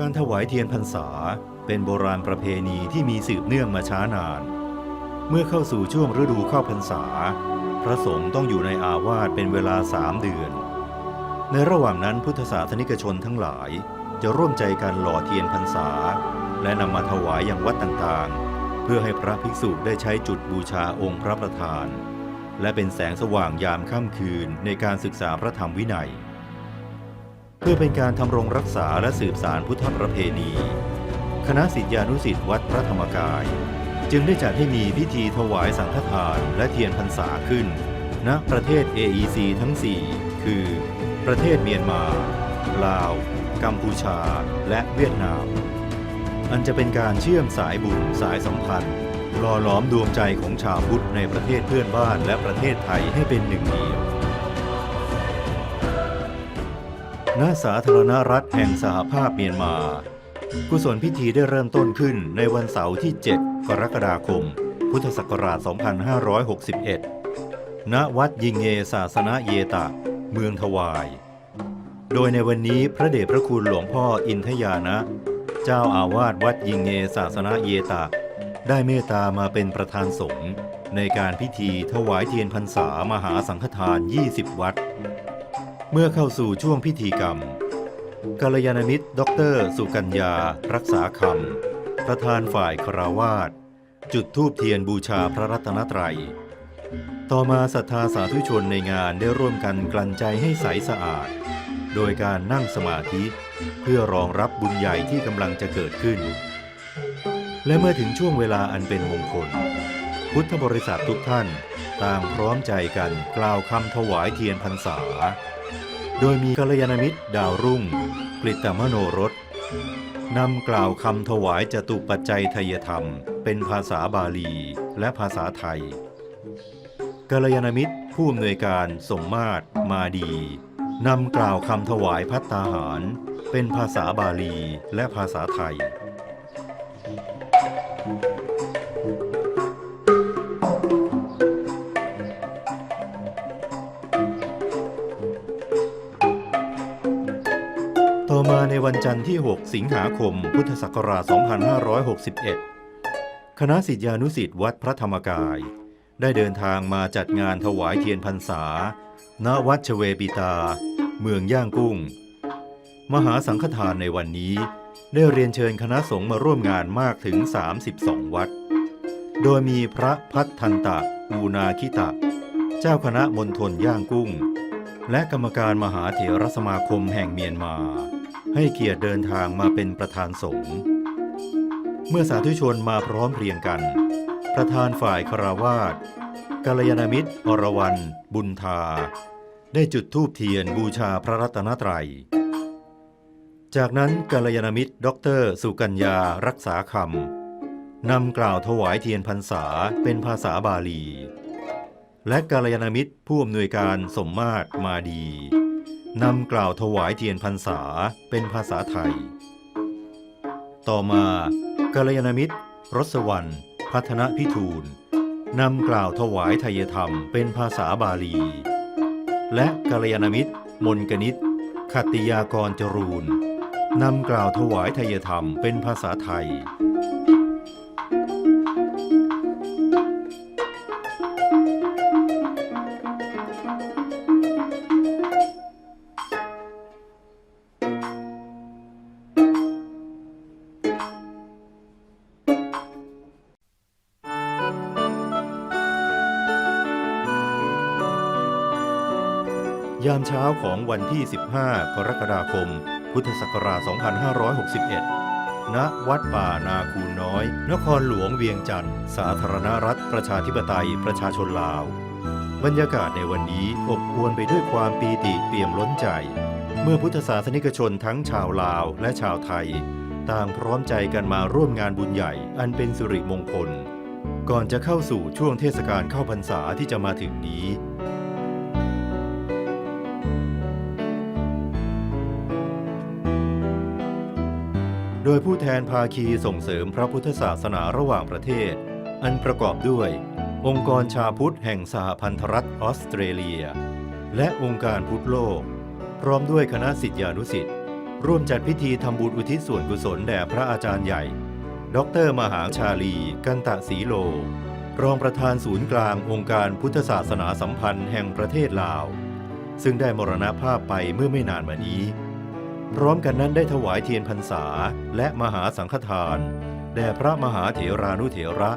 การถวายเทียนพรรษาเป็นโบราณประเพณีที่มีสืบเนื่องมาช้านาน เมื่อเข้าสู่ช่วงฤดูเข้าพรรษา พระสงฆ์ต้องอยู่ในอาวาสเป็นเวลาสามเดือน ในระหว่างนั้นพุทธศาสนิกชนทั้งหลายจะร่วมใจกันหล่อเทียนพรรษา และนำมาถวายอยังวัดต่างๆ เพื่อให้พระภิกษุได้ใช้จุดบูชาองค์พระประธาน และเป็นแสงสว่างยามค่ำคืนในการศึกษาพระธรรมวินัย เพื่อเป็นการทำรงรักษาและสืบสารพุทธประเพณี คณะศิษยานุศิษย์วัดพระธรรมกาย จึงได้จัดให้มีพิธีถวายสังฆทานและเทียนพรรษาขึ้น ณประเทศ AEC ทั้ง 4 คือ ประเทศเมียนมา ลาว กัมพูชา และเวียดนาม อันจะเป็นการเชื่อมสายบุญสายสัมพันธ์หล่อหลอมดวงใจของชาวพุทธในประเทศเพื่อนบ้านและประเทศไทยให้เป็นหนึ่งเดียว ณสาธารณรัฐแห่งสหภาพเมียนมา กุศลพิธีได้เริ่มต้นขึ้นในวันเสาร์ที่ 7 กรกฎาคม พุทธศักราช 2561 ณ วัดยิงเงศาสนาเยตะ เมืองทวาย โดยในวันนี้พระเดชพระคุณหลวงพ่ออินทยานะ เจ้าอาวาสวัดยิงเงศาสนาเยตะ ได้เมตตามาเป็นประธานสงฆ์ในการพิธีถวายเทียนพรรษามหาสังฆทาน 20 วัด มื่อเข้าสู่ช่วงพิธีกรรมกัลยาณมิตร ดร สุกัญญา รักษาคำ ประธานฝ่ายคราวาสจุดธูปเทียนบูชาพระรัตนตรัย ต่อมาศรัทธาสาธุชนในงานได้ร่วมกันกลั่นใจให้ใสสะอาด โดยการนั่งสมาธิ เพื่อรองรับบุญใหญ่ที่กำลังจะเกิดขึ้น และเมื่อถึงช่วงเวลาอันเป็นมงคล พุทธบริษัททุกท่านต่างพร้อมใจกันกล่าวคำถวายเทียนพรรษา โดยมีกัลยาณมิตรดาวรุ่งกฤตมโนรสนำกล่าวคำถวายจตุปัจจัยทยธรรม เป็นภาษาบาลีและภาษาไทยกัลยาณมิตรผู้อำนวยการสมมาตรมาดีนำกล่าวคำถวายพัตตาหาร เป็นภาษาบาลีและภาษาไทย มาในวันจันทร์ที่ 6 สิงหาคม พุทธศักราช 2561 คณะศิษยานุศิษย์วัดพระธรรมกาย ได้เดินทางมาจัดงานถวายเทียนพรรษา ณ วัดชเวปิตา เมืองย่างกุ้ง มหาสังฆทานในวันนี้ได้เรียนเชิญคณะสงฆ์มาร่วมงานมากถึง 32 วัด โดยมีพระพัฒทันตะอูนาคิตะ เจ้าคณะมณฑลย่างกุ้ง และกรรมการมหาเถรสมาคมแห่งเมียนมา ให้เกียรติเดินทางมาเป็นประธานสงฆ์เมื่อสาธุชนมาพร้อมเพรียงกัน ประธานฝ่ายคาราวาสกัลยาณมิตรอรวรรณบุญทา ได้จุดธูปเทียนบูชาพระรัตนตรัย จากนั้นกัลยาณมิตรด็อกเตอร์สุกัญญารักษาคำนำกล่าวถวายเทียนพรรษาเป็นภาษาบาลี และกัลยาณมิตรผู้อำนวยการสมมาตรมาดี นำกล่าวถวายเทียนพรรษาเป็นภาษาไทย ต่อมากัลยาณมิตร รสวรรณพัฒนพิทูลนำกล่าวถวายไทยธรรมเป็นภาษาบาลี และกัลยาณมิตร มนกนิตขัตติยากรจรูนนำกล่าวถวายไทยธรรมเป็นภาษาไทยามเช้าของวันที่ 15 กรกฎาคม พุทธศักราช 2561 ณ วัดป่านาคูน้อย นครหลวงเวียงจันทร์ สาธารณรัฐประชาธิปไตยประชาชนลาว บรรยากาศในวันนี้อบอวลไปด้วยความปีติเปี่ยมล้นใจ เมื่อพุทธศาสนิกชนทั้งชาวลาวและชาวไทย ต่างพร้อมใจกันมาร่วมงานบุญใหญ่อันเป็นสิริมงคล ก่อนจะเข้าสู่ช่วงเทศกาลเข้าพรรษาที่จะมาถึงนี้ โดยผู้แทนภาคีส่งเสริมพระพุทธศาสนาระหว่างประเทศ อันประกอบด้วย องค์กรชาพุทธแห่งสหพันธรัฐออสเตรเลีย และองค์การพุทธโลก พร้อมด้วยคณะสิทธิานุสิทธิ์ร่วมจัดพิธีทำบุญอุทิศส่วนกุศลแด่พระอาจารย์ใหญ่ ดร มหาชาลี กันตะศรีโล รองประธานศูนย์กลางองค์การพุทธศาสนาสัมพันธ์แห่งประเทศลาว ซึ่งได้มรณภาพไปเมื่อไม่นานมานี้ พร้อมกันนั้นได้ถวายเทียนพรรษาและมหาสังฆทาน แด่พระมหาเถรานุเถระ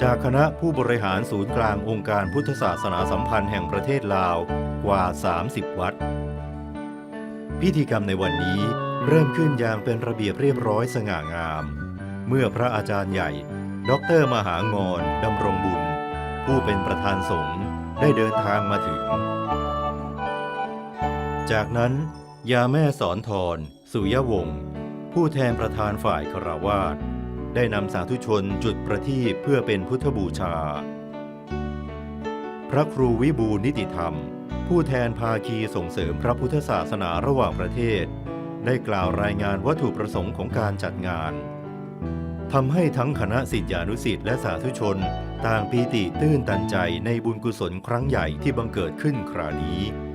จากคณะผู้บริหารศูนย์กลางองค์การพุทธศาสนาสัมพันธ์แห่งประเทศลาวกว่า 30 วัด พิธีกรรมในวันนี้เริ่มขึ้นอย่างเป็นระเบียบเรียบร้อยสง่างาม เมื่อพระอาจารย์ใหญ่ ดรมหางอนดำรงบุญ ผู้เป็นประธานสงฆ์ได้เดินทางมาถึง จากนั้น ยาแม่สอนทรสุยวงศ์ผู้แทนประธานฝ่ายคารวาสได้นำสาธุชนจุดประทีปเพื่อเป็นพุทธบูชา พระครูวิบูลนิติธรรม ผู้แทนภาคีส่งเสริมพระพุทธศาสนาระหว่างประเทศ ได้กล่าวรายงานวัตถุประสงค์ของการจัดงานทำให้ทั้งคณะสิทธิานุสิทธิ์และสาธุชน ต่างปีติตื้นตันใจในบุญกุศลครั้งใหญ่ที่บังเกิดขึ้นครานี้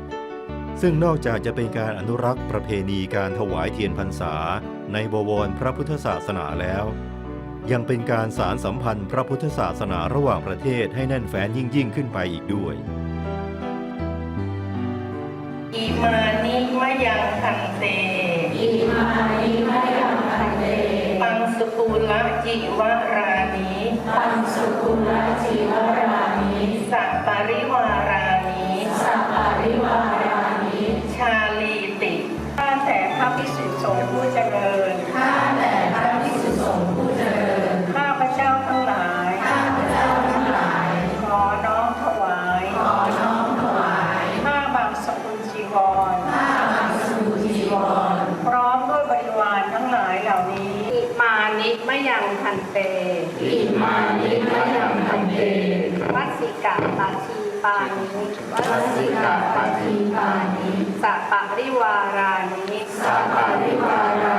ซึ่งนอกจากจะเป็นการอนุรักษ์ประเพณีการถวายเทียนพรรษา ในบวรพระพุทธศาสนาแล้ว ยังเป็นการสารสัมพันธ์พระพุทธศาสนาระหว่างประเทศให้แน่นแฟ้นยิ่งยิ่งขึ้นไปอีกด้วยอิมานิมะยังคันเตอิมานิมะยังพันเต ปังสกุลจิวรานิปัญสุกุลจีวรานิสัปปริวา พระพิสุสงฆ์ผู้เจริญ ข้าแต่พระภิกษุสงฆ์ผู้เจริญ ข้าพระเจ้าทั้งหลาย ข้าพเจ้าทั้งหลาย ขอน้อมถวาย ขอน้อมถวายผ้าบางสกุลจีวรผ้าบางสกุลจีวร พร้อมด้วยบริวารทั้งหลายเหล่านี้ อิมานิมะยังคันเต อิมานิมะยังพันเต วัสสิกาปาทีปานิวัสสิกาปฏิปานิ สัปปะริวารานิสัพปะริวารา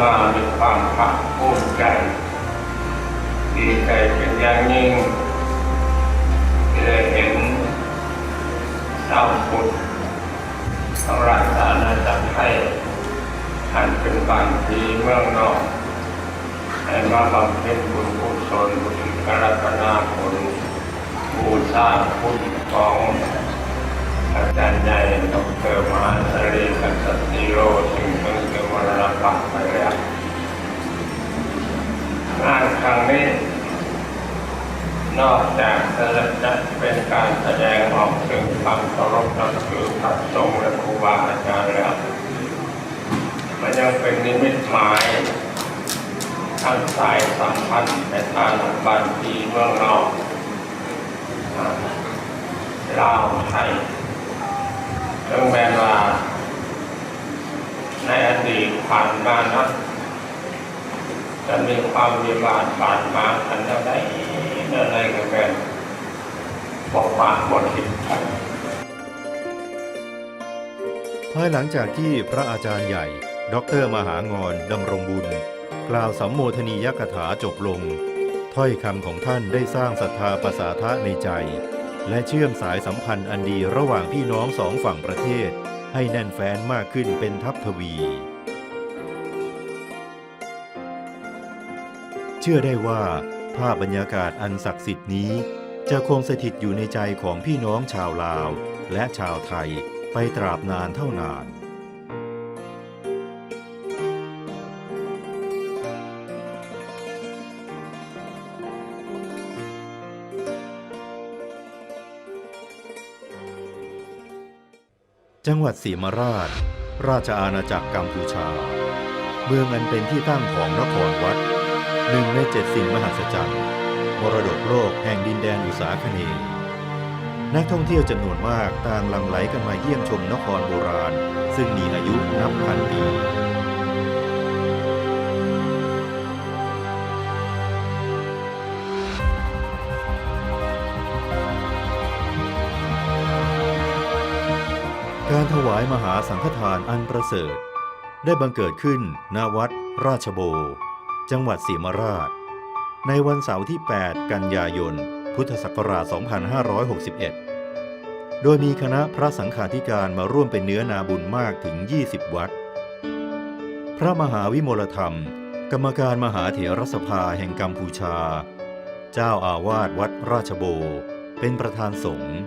มามีความภาคภูมิใจ ดีใจเป็นอย่างยิ่งที่ได้เห็นชาวพุทธทั้งราชอาณาจักรไทยอันเป็นบางทีเมืองนอกให้มาบำเพ็ญบุญกุศลบุญกรัตนาผลบูชาคุณของอาจารย์ใหญ่ดรมหาสรีกัสติโรซึ่งเพิ่งจะม รณภาพไปแล้วงานครั้งนี้ นอกจากจะเป็นการแสดงออกถึงความเคารพนับถือพระสงฆ์และครูบาอาจารย์แล้วมันยังเป็นนิมิตหมายทางสายสัมพันธ์ในทางบันทีเมืองนอกอ่าลาวไทยถึงแม้ว่า ในอดีตผ่านมานั้นจะมีความวิบาทบาดหมางกันเท่าใดเท่าใดก็เป็นบอกว่าหมดทิศภายหลังจากที่พระอาจารย์ใหญ่ ดรมหางอนดำรงบุญ กล่าวสัมโมทนียกถาจบลง ถ้อยคำของท่านได้สร้างศรัทธาประสาทะในใจ และเชื่อมสายสัมพันธ์อันดีระหว่างพี่น้องสองฝั่งประเทศ ให้แน่นแฟ้นมากขึ้นเป็นทัพทวี เชื่อได้ว่าภาพบรรยากาศอันศักดิ์สิทธิ์นี้ จะคงสถิตอยู่ในใจของพี่น้องชาวลาว และชาวไทยไปตราบนานเท่านาน จังหวัดศรีมราช ราชอาณาจักรกัมพูชา เมืองอันเป็นที่ตั้งของนครวัดหนึ่งในเจ็ดสิ่งมหัศจรรย์มรดกโลกแห่งดินแดนอุษาคเนนักท่องเที่ยวจำนวนมากต่างหลั่งไหลกันมาเยี่ยมชมนครโบราณ ซึ่งมีอายุนับพันปี มหาสังฆทานอันประเสริฐ ได้บังเกิดขึ้นณวัด ราชโบ จังหวัดศรีมราช ในวันเสาร์ที่ 8 กันยายน พุทธศักราช 2561 โดยมีคณะพระสังฆาธิการมาร่วมเป็นเนื้อนาบุญมากถึง 20 วัด พระมหาวิมลธรรม กรรมการมหาเถรสภาแห่งกัมพูชา เจ้าอาวาสวัดราชโบ เป็นประธานสงฆ์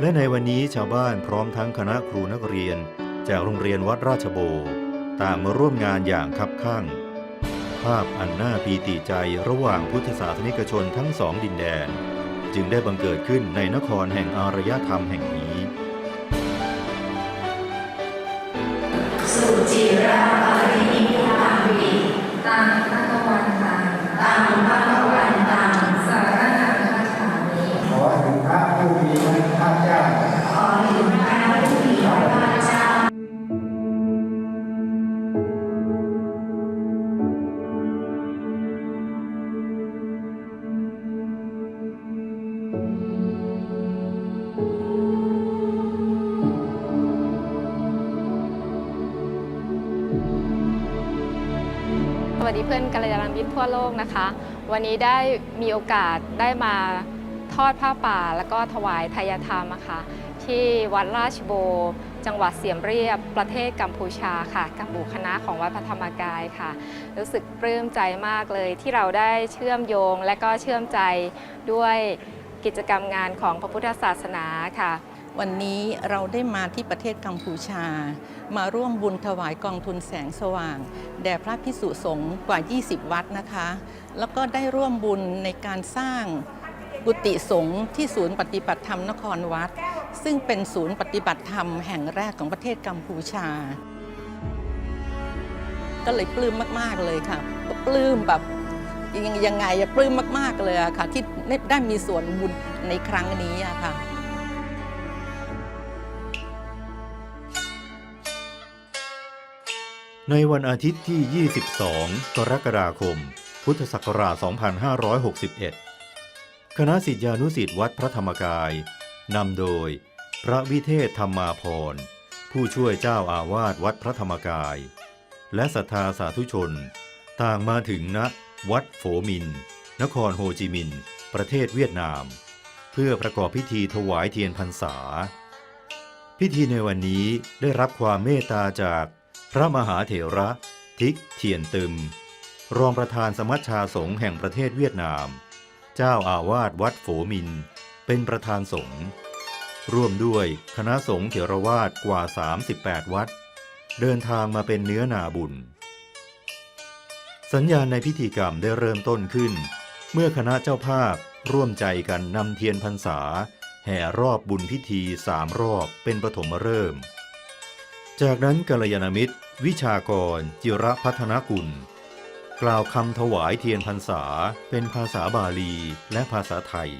และในวันนี้ชาวบ้านพร้อมทั้งคณะครูนักเรียน จากโรงเรียนวัดราชโบ ต่างมาร่วมงานอย่างคับข้าง ภาพอันน่าปีติใจระหว่างพุทธศาสนิกชนทั้งสองดินแดน จึงได้บังเกิดขึ้นในนครแห่งอารยธรรมแห่งนี้ สุจิราปรินิพพาวิตัง ดีเพื่อนกัลยาณมิตรทั่วโลกนะคะ วันนี้ได้มีโอกาสได้มาทอดผ้าป่า แล้วก็ถวายทายธรรมะค่ะที่วัดราชโบ จังหวัดเสียมเรียบประเทศกัมพูชาค่ะกับหมู่คณะของวัดพระธรรมกายค่ะ รู้สึกปลื้มใจมากเลยที่เราได้เชื่อมโยงและก็เชื่อมใจด้วยกิจกรรมงานของพระพุทธศาสนาค่ะ วันนี้เราได้มาที่ประเทศกัมพูชา มาร่วมบุญถวายกองทุนแสงสว่าง แด่พระพิสุสงฆ์กว่า 20 วัดนะคะ แล้วก็ได้ร่วมบุญในการสร้างกุฏิสงฆ์ที่ศูนย์ปฏิบัติธรรมนครวัด ซึ่งเป็นศูนย์ปฏิบัติธรรมแห่งแรกของประเทศกัมพูชา ก็เลยปลื้มมาก ๆ เลยค่ะปลื้มแบบยังไงอะปลื้มมาก ๆ เลยค่ะที่ได้มีส่วนบุญในครั้งนี้ค่ะ ในวันอาทิตย์ที่ 22 กรกฎาคม พุทธศักราช 2561 คณะศิษยานุศิษย์วัดพระธรรมกาย นำโดย พระวิเทศธรรมาพรณ์ผู้ช่วยเจ้าอาวาสวัดพระธรรมกาย และศรัทธาสาธุชน ต่างมาถึงณวัดโฝมิน นครโฮจิมินห์ประเทศเวียดนาม เพื่อประกอบพิธีถวายเทียนพรรษา พิธีในวันนี้ได้รับความเมตตาจาก ระมหาเถระทิกเทียนตึม รองประธานสมัชชาสงฆ์แห่งประเทศเวียดนาม เจ้าอาวาสวัดโฝมิน เป็นประธานสงฆ์ร่วมด้วยคณะสงฆ์เถรวาทกว่า 38 วัด เดินทางมาเป็นเนื้อนาบุญ สัญญาณในพิธีกรรมได้เริ่มต้นขึ้น เมื่อคณะเจ้าภาพร่วมใจกันนำเทียนพรรษา แห่รอบบุญพิธีสามรอบเป็นปฐมฤกษ์จากนั้นกัลยาณมิตร วิชากรจิระพัฒนกุล กล่าวคำถวายเทียนพรรษาเป็นภาษาบาลีและภาษาไทย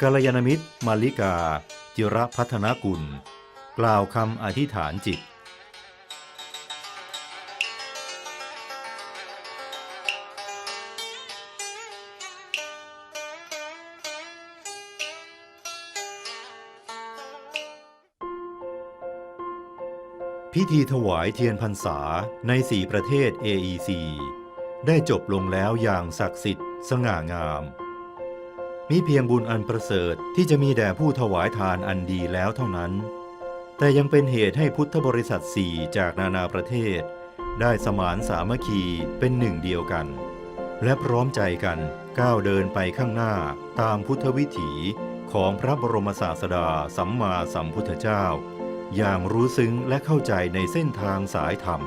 กัลยาณมิตรมาลิกา จิระพัฒนกุล กล่าวคำอธิษฐานจิต พิธีถวายเทียนพรรษาในสี่ประเทศ AEC ได้จบลงแล้วอย่างศักดิ์สิทธิ์ สง่างาม มีเพียงบุญอันประเสริฐที่จะมีแด่ผู้ถวายทานอันดีแล้วเท่านั้น แต่ยังเป็นเหตุให้พุทธบริษัทสี่จากนานาประเทศ ได้สมานสามัคคีเป็นหนึ่งเดียวกัน และพร้อมใจกันก้าวเดินไปข้างหน้าตามพุทธวิถีของพระบรมศาสดาสัมมาสัมพุทธเจ้า อย่างรู้ซึ้งและเข้าใจในเส้นทางสายธรรม